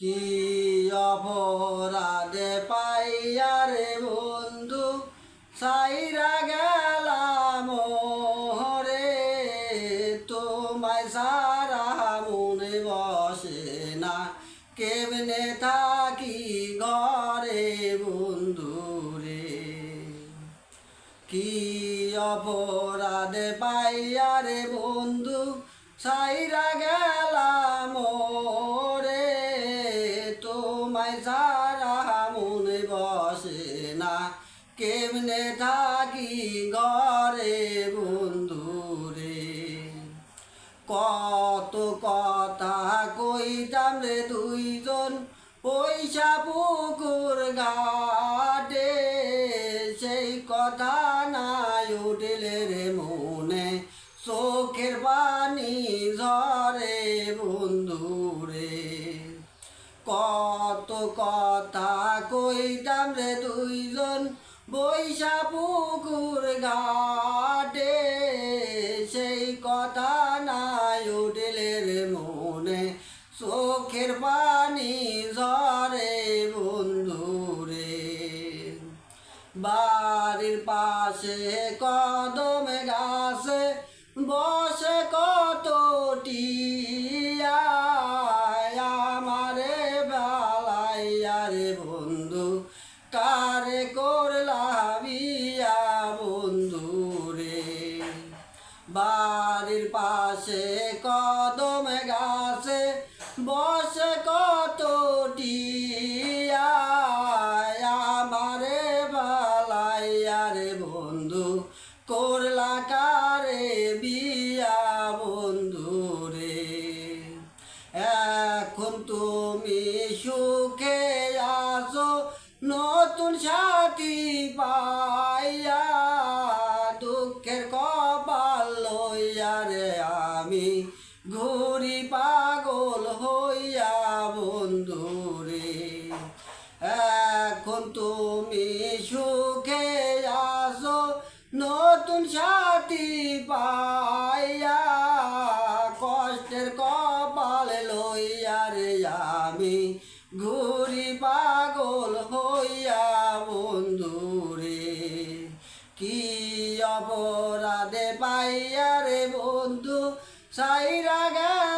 কি অপরাধে পাইয়ারে বন্ধু? সাইরা গেলাম রে তোমায় সারা মনে বসে না। কেমনে থাকি ঘরে বন্ধু রে? কি অপরাধে পাইয়ারে বন্ধু? সাইরা গেলাম সারা মনে বসে না। কেমনে থাকি ঘরে বন্ধু রে? কত কথা কইতাম রে দুইজন, পয়সা পুকুর ঘাটে। সেই কথা নাই উঠলে রে মনে, চোখের পানি ঝরে বন্ধু কথা কইতাম রে দুইজন, বৈশা পুকুর ঘাটে। সেই কথা নাই উঠলে রে মনে, চোখের পানি ঝরে বন্ধু রে বাড়ির পাশে কদমে গাছে বসে বাড়ির পাশে কদম গাছে বসে কত আমারে বালাইয়া রে বন্ধু, করলা কারে বিয়া বন্ধু রে। এখন তুমি সুখে আছো, নতুন সাথী পাইয়া ঘুরি পাগল হইয়া বন্ধু রে। এখন তুমি সুখে আসো নতুন সাথী পাইয়া কষ্টের কপাল লইয়া রে আমি। ঘুরি পাগল হইয়া বন্ধু রে। কি অপরাধে পাইয়া রে বন্ধু সাইরা গেল